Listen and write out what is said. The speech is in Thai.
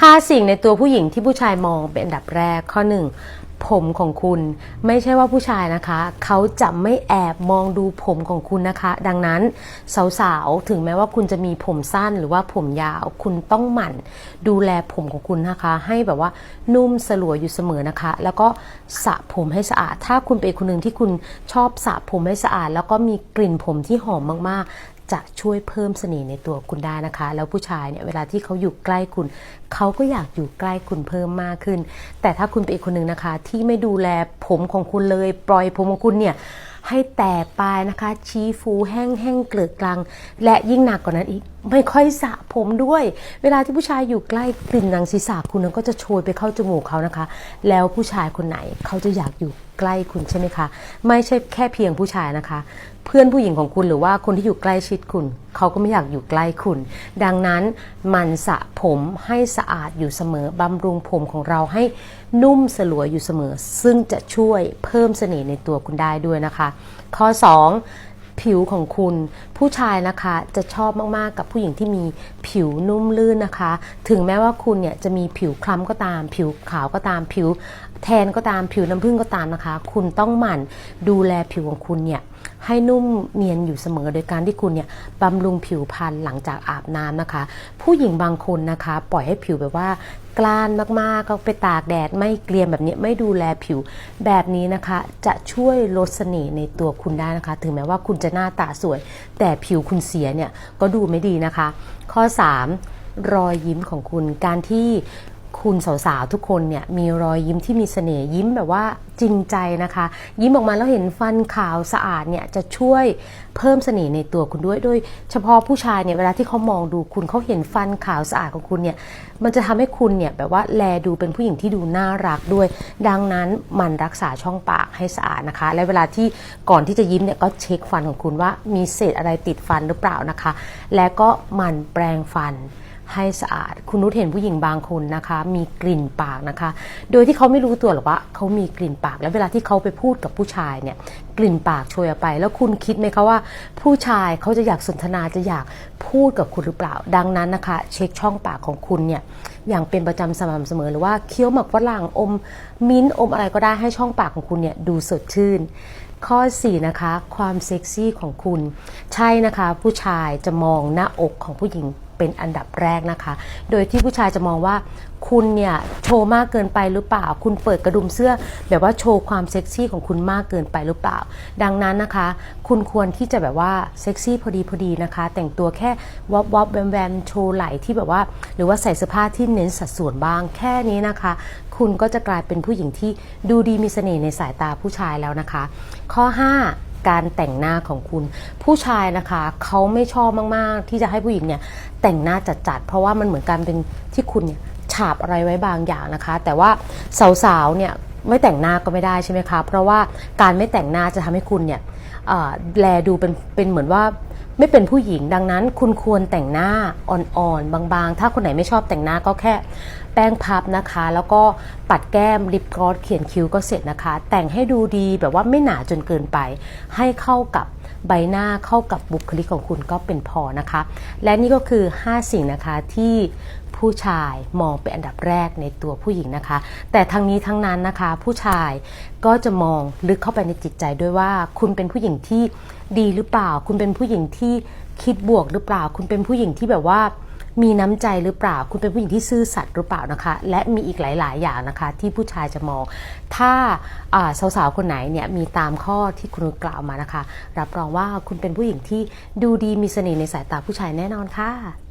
5 สิ่งในตัวผู้หญิงที่ผู้ชายมองเป็นอันดับแรกข้อ 1 ผมของคุณ ไม่ใช่ว่าผู้ชายนะคะ เขาจะไม่แอบมองดูผมของคุณนะคะ ดังนั้นสาวๆ ถึงแม้ว่าคุณจะมีผมสั้นหรือว่าผมยาว คุณต้องหมั่น ดูแลผมของคุณนะคะ ให้แบบว่านุ่มสลวยอยู่เสมอนะคะ แล้วก็สระผมให้สะอาด ถ้าคุณเป็นคนหนึ่งที่คุณชอบสระผมให้สะอาด แล้วก็มีกลิ่นผมที่หอมมากๆ จะช่วยเพิ่มเสน่ห์ในตัวคุณได้นะคะ แล้วผู้ชายเนี่ยเวลาที่เขาอยู่ใกล้คุณ เขาก็อยากอยู่ใกล้คุณเพิ่มมากขึ้น แต่ถ้าคุณเป็นอีกคนหนึ่งนะคะ ที่ไม่ดูแลผมของคุณเลย ปล่อยผมของคุณเนี่ยให้แตกปลายนะคะ ชี้ฟูแห้งแห้งเกลือกกลัง และยิ่งหนักกว่านั้นอีก ไม่ค่อยสระผมด้วย เวลาที่ผู้ชายอยู่ใกล้กลิ่นหนังศีรษะคุณนั้นก็จะโชยไปเข้าจมูกเขานะคะ แล้วผู้ชายคนไหนเขาจะอยากอยู่ใกล้คุณใช่ไหมคะ ไม่ใช่แค่เพียงผู้ชายนะคะ เพื่อนผู้หญิงของคุณหรือว่าคนที่อยู่ใกล้ชิดคุณ เขาก็ไม่อยากอยู่ใกล้คุณ ดังนั้นมันสระผมให้สะอาดอยู่เสมอบำรุงผมของเราให้นุ่มสลวยอยู่เสมอ ซึ่งจะช่วยเพิ่มเสน่ห์ในตัวคุณได้ด้วยนะคะ ข้อ 2 ผิวของคุณ ผู้ชายนะคะจะชอบมากๆกับผู้หญิงที่มีผิวนุ่มลื่นนะคะ ถึงแม้ว่าคุณเนี่ยจะมีผิวคล้ำก็ตาม ผิวขาวก็ตามผิวแทนก็ตามผิวน้ำผึ้งก็ตามนะคะ คุณต้องหมั่นดูแลผิวของคุณเนี่ย ให้นุ่มเนียนอยู่เสมอ โดยการที่คุณเนี่ยบำรุงผิวพรรณหลังจากอาบน้ำนะคะ ผู้หญิงบางคนนะคะ ปล่อยให้ผิวแบบว่ากล้านมากๆก็ไปตากแดดไม่เกลียมแบบนี้ไม่ดูแลผิวแบบนี้นะคะ จะช่วยลดเสน่ห์ในตัวคุณได้นะคะ ถึงแม้ว่าคุณจะหน้าตาสวย แต่ผิวคุณเสียเนี่ยก็ดูไม่ดีนะคะ ข้อ 3 รอยยิ้มของคุณการที่ คุณสาวๆทุกคนเนี่ยมีรอยยิ้มที่มีเสน่ห์ยิ้มแบบว่าจริงใจนะคะ ยิ้มออกมาแล้วเห็นฟันขาวสะอาดเนี่ยจะช่วยเพิ่มเสน่ห์ในตัวคุณด้วย โดยเฉพาะผู้ชายเนี่ยเวลาที่เขามองดูคุณเขาเห็นฟันขาวสะอาดของคุณเนี่ยมันจะทำให้คุณเนี่ยแบบว่าแลดูเป็นผู้หญิงที่ดูน่ารักด้วย ดังนั้นมันรักษาช่องปากให้สะอาดนะคะ และเวลาที่ก่อนที่จะยิ้มเนี่ยก็เช็คฟันของคุณว่ามีเศษอะไรติดฟันหรือเปล่านะคะ และก็มันแปรงฟัน ให้สะอาด คุณนุชเห็นผู้หญิงบางคนนะคะ มีกลิ่นปากนะคะ โดยที่เขาไม่รู้ตัวหรอกว่าเขามีกลิ่นปาก แล้วเวลาที่เขาไปพูดกับผู้ชายเนี่ยกลิ่นปากชยออกไป แล้วคุณคิดไหมคะว่า ผู้ชายเขาจะอยากสนทนาจะอยากพูดกับคุณหรือเปล่า ดังนั้นนะคะ เช็คช่องปากของคุณเนี่ยอย่างเป็นประจำสม่ำเสมอหรือว่าเคี้ยวหมักฝรั่งอมมิ้นท์อมอะไรก็ได้ให้ช่องปากของคุณเนี่ยดูสดชื่น ข้อ 4 นะคะ ความเซ็กซี่ของคุณ ใช่นะคะ ผู้ชายจะมองหน้าอกของผู้หญิง เป็นอันดับแรกนะคะ โดยที่ผู้ชายจะมองว่าคุณเนี่ยโชว์มากเกินไปหรือเปล่า คุณเปิดกระดุมเสื้อ แบบว่าโชว์ความเซ็กซี่ของคุณมากเกินไปหรือเปล่า ดังนั้นนะคะ คุณควรที่จะแบบว่าเซ็กซี่พอดีพอดีนะคะ แต่งตัวแค่วอบวอบแวมแวมโชว์ไหล่ที่แบบว่า หรือว่าใส่เสื้อผ้าที่เน้นสัดส่วนบ้าง แค่นี้นะคะ คุณก็จะกลายเป็นผู้หญิงที่ดูดีมีเสน่ห์ในสายตาผู้ชายแล้วนะคะ ข้อ 5 การแต่งหน้าของคุณ ผู้ชายนะคะเขาไม่ชอบมากๆ ที่จะให้ผู้หญิงเนี่ยแต่งหน้าจัดๆเพราะว่ามันเหมือนการเป็นที่คุณเนี่ยฉาบอะไรไว้บางอย่างนะคะ แต่ว่าสาวๆเนี่ยไม่แต่งหน้าก็ไม่ได้ใช่ไหมคะ เพราะว่าการไม่แต่งหน้าจะทำให้คุณเนี่ยเอ่อแลดูเป็นเป็นเหมือนว่าไม่เป็นผู้หญิงดังนั้น คุณควรแต่งหน้าอ่อนๆ บางๆ ถ้าคนไหนไม่ชอบแต่งหน้าก็แค่แป้งพับนะคะ แล้วก็ปัดแก้มลิปกลอสเขียนคิ้วก็เสร็จนะคะ แต่งให้ดูดีแบบว่าไม่หนาจนเกินไป ให้เข้ากับใบหน้าเข้ากับบุคลิกของคุณก็เป็นพอนะคะ และนี่ก็คือ 5 สิ่งนะคะที่ผู้ชายมองเป็นอันดับแรกในตัวผู้หญิงนะคะ แต่ทั้งนี้ทั้งนั้นนะคะ ผู้ชายก็จะมองลึกเข้าไปในจิตใจด้วยว่า คุณเป็นผู้หญิงที่ดีหรือเปล่า คุณเป็นผู้หญิงที่คิดบวกหรือเปล่า คุณเป็นผู้หญิงที่แบบว่ามีน้ำใจหรือเปล่า คุณเป็นผู้หญิงที่ซื่อสัตย์หรือเปล่านะคะ และมีอีกหลาย ๆ อย่างนะคะ ที่ผู้ชายจะมอง ถ้าอ่าสาว ๆ คนไหนเนี่ยมีตามข้อที่คุณกล่าวมานะคะ รับรองว่าคุณเป็นผู้หญิงที่ดูดีมีเสน่ห์ในสายตาผู้ชายแน่นอนค่ะ